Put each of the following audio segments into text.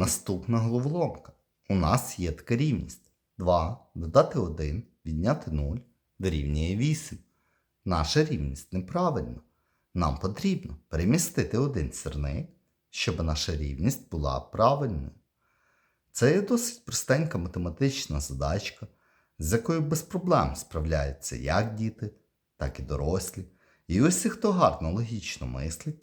Наступна головоломка. У нас є така рівність. 2 додати 1, відняти 0 дорівнює 8. Наша рівність неправильна. Нам потрібно перемістити один сірник, щоб наша рівність була правильною. Це є досить простенька математична задачка, з якою без проблем справляються як діти, так і дорослі. І усі, хто гарно логічно мислить,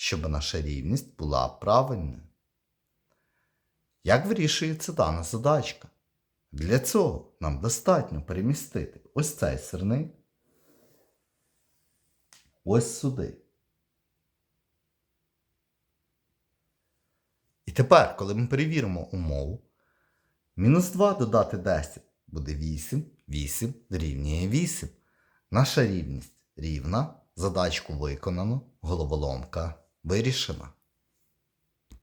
щоб наша рівність була правильною. Як вирішується дана задачка? Для цього нам достатньо перемістити ось цей сирник ось сюди. І тепер, коли ми перевіримо умову, мінус 2 додати 10 буде 8, 8 дорівнює 8. Наша рівність рівна, задачку виконано, головоломка вирішена.